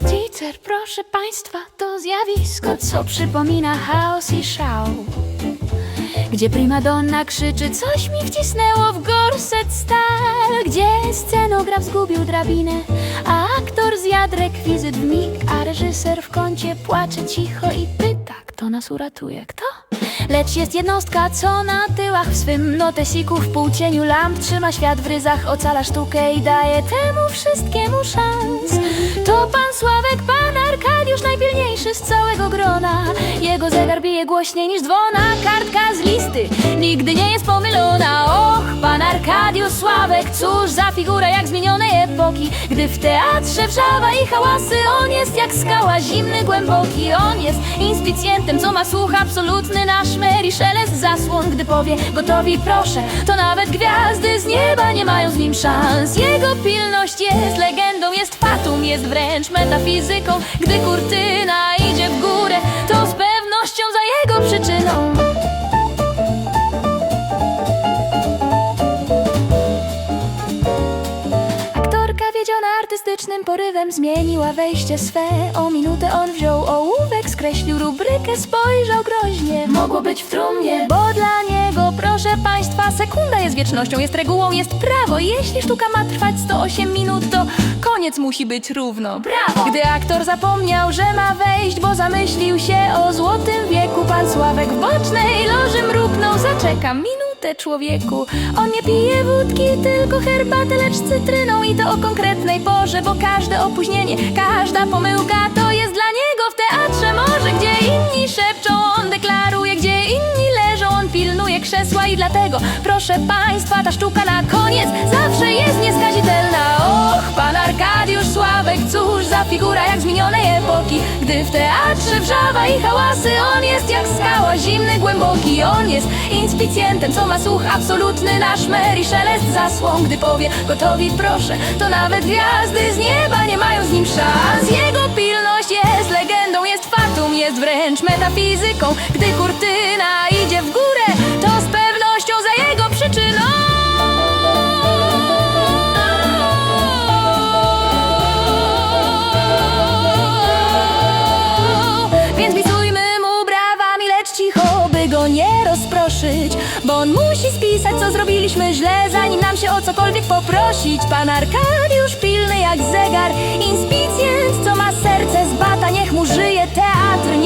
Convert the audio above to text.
Teacher, proszę państwa, to zjawisko, co przypomina chaos i szał. Gdzie primadonna krzyczy, coś mi wcisnęło w gorset stal Gdzie scenograf zgubił drabinę, a aktor zjadł rekwizyt w mig A reżyser w kącie płacze cicho i pyta, kto nas uratuje, kto? Lecz jest jednostka, co na tyłach w swym notesiku w półcieniu lamp Trzyma świat w ryzach, ocala sztukę i daje temu wszystkiemu szans najpilniejszy z całego grona. Jego zegar bije głośniej niż dzwona, kartka z listy nigdy nie jest pomylona. Och, pan Arkadiusz Sławek, cóż za figura jak zmienionej epoki. Gdy w teatrze wrzawa i hałasy, on jest jak skała, zimny, głęboki. On jest inspicjentem, co ma słuch absolutny. Nasz i szelest zasłon, gdy powie gotowi proszę. To nawet gwiazdy z nieba nie mają z nim szans. Jego pilność jest legendą, jest fatum, jest wręcz metafizyką. Gdy kurtyna idzie w górę, to z pewnością za jego przyczyną. Aktorka wiedziona artystycznym porywem zmieniła wejście swe. O minutę on wziął ołówek, skreślił rubrykę, spojrzał groźnie. Mogło być w trumnie, bo dla niego, proszę państwa Sekunda jest wiecznością, jest regułą, jest prawo. Jeśli sztuka ma trwać 108 minut, to koniec musi być równo. Brawo! Gdy aktor zapomniał, że ma wejść, bo zamyślił się o złotym wieku Pan Sławek w bocznej loży mruknął, zaczekam minutę człowieku. On nie pije wódki, tylko herbatę, lecz z cytryną I to o konkretnej porze, bo każde opóźnienie, każda pomyłka To jest dla niego w teatrze proszę państwa, ta sztuka na koniec Zawsze jest nieskazitelna. Och, pan Arkadiusz Sławek, cóż za figura jak z minionej epoki. Gdy w teatrze wrzawa i hałasy On jest jak skała, zimny, głęboki On jest inspicjentem, co ma słuch absolutny Nasz mer i szelest zasłon Gdy powie gotowi proszę, to nawet gwiazdy z nieba nie mają z nim szans. Jego pilność jest legendą, jest fatum, jest wręcz metafizyką. Gdy kurtyna Bo on musi spisać, co zrobiliśmy źle, zanim nam się o cokolwiek poprosić. Pan Arkadiusz pilny jak zegar, inspicjent, co ma serce z bata Niech mu żyje teatr, niech